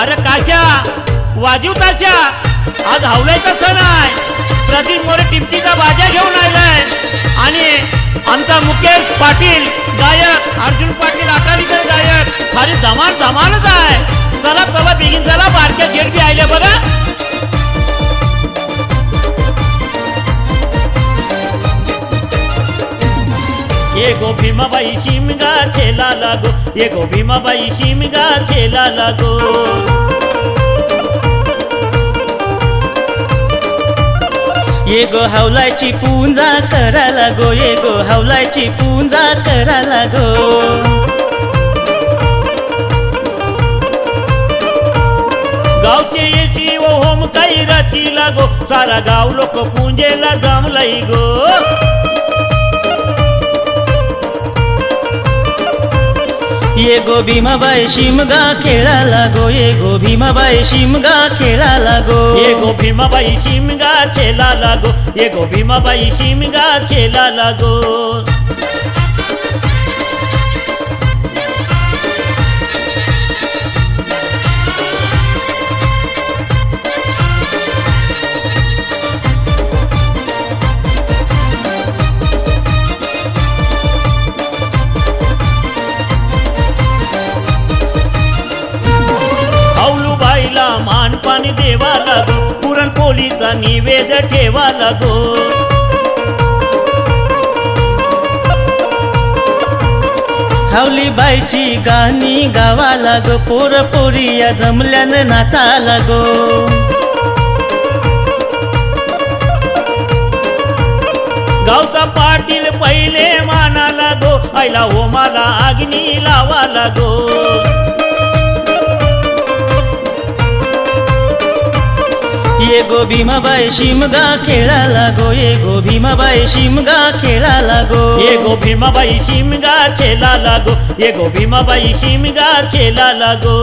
अरे काशा वाजीव ताशा आज हावलायचा सण आहे. प्रदीप मोरे टिपकीचा बाजा घेऊन आलाय आणि आमचा मुकेश पाटील गायक अर्जुन पाटील अकालीकर गायक खाली धमाल धमालच आहे. चला चला बेगीन चला बारक्या शेड बी आले बघा. ये गो भीमाबाई शिमगा खेळा लागो ये गो भीमाबाई शिमगा खेळा लागो। ये गो हावलायची पूंजा करा लागो ये गो हवलायची पूंजा करा लागो। गावचे येशी व होम काही राती लागो सारा गाव लोक पूंजेला जमलाई गो ये गो भीमाबाई शिमगा खेळा लागो ये गो भीमाबाई शिमगा खेळा लागो ये गो भीमाबाई शिमगा खेळा लागो ये गो भीमाबाई शिमगा खेळा लागो लागो. पुरणपोळीचा निवेद ठेवा लागो. हावली बाईची गाणी गावा लागो. पोर पोरी या जमल्यानं नाचा लागो. गावचा पाटील पहिले माना लागो. आईला होमाला अग्नी लावा लागो. ये गो भीमाबाई शिमगा खेळा लागो ये गो भीमाबाई शिमगा खेळा लागो ये गो भीमाबाई शिमगा खेळा लागो ये गो भीमाबाई शिमगा खेळा लागो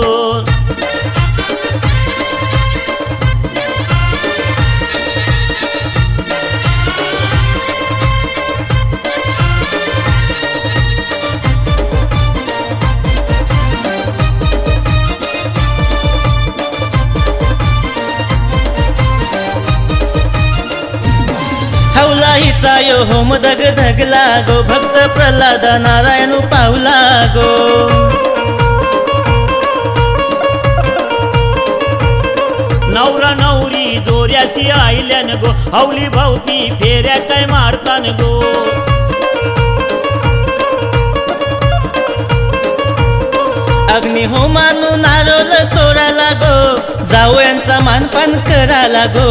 यो होम दग धगला गो भक्त प्रल्हाद नारायण पावला गो नवरा नवरी जोऱ्याशी आईल्यान गो हवली भवती फेऱ्या काय मारतान गो. अग्नी होमानु नारोल सोरा लागो जाऊ यांचा मानपान करा लागो.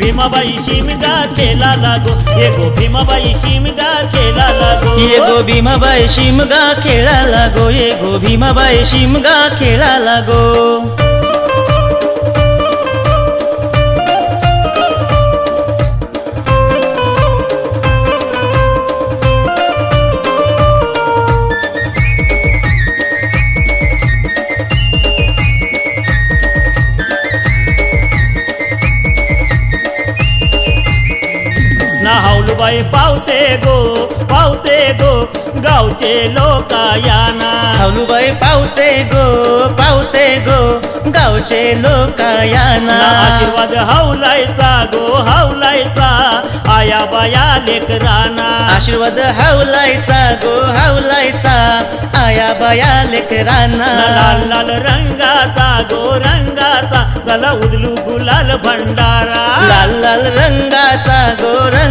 ये गो भीमाबाई शिमगा खेळा लागो ये गो भीमाबाई शिमगा खेळा लागो ये गो भीमाबाई शिमगा खेळा लागो ये गो भीमाबाई शिमगा खेळा हावलूबाई पावते गो पावते गो गावचे लोक याना. हवलूबाई पावते गो पावते गो गावचे लोक ना याना आशीर्वाद हावलायचा गो हावलायचा आया बाया लेकराना. आशीर्वाद हावलायचा गो हावलायचा आया बाया लेकरांना. लाल लाल रंगाचा गो रंगाचा चला उदलू गुलाल भंडारा. लाल लाल रंगाचा गो रंगाचा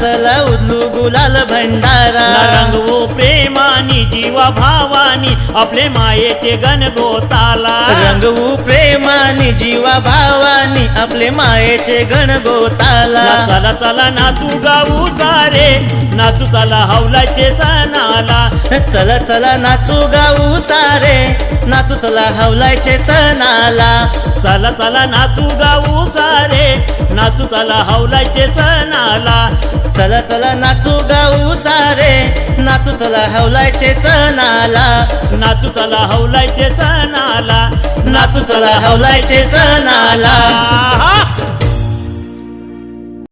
चला उदलू गुलाल भंडारा. रंगवो प्रेमानी जीवा भावानी आपले मायेचे गण गोताला. रंगवू प्रेमाने जीवा भावानी आपले मायेचे गण गोताला. ना चला चला ना तू गाऊ सारे ना तू चला हवलाचे सणाला. चला चला नाचू गाऊ सारे नातू चला हवलायचे सणाला. चला चला ना तू गाऊ सारे ना तू चला हवलाचे सणाला. चला चला नाचू गाऊ सारे नातू चला हवलायचे सणाला. नातू चला हवलायचे सणाला नातू चला हवलायचे सणाला!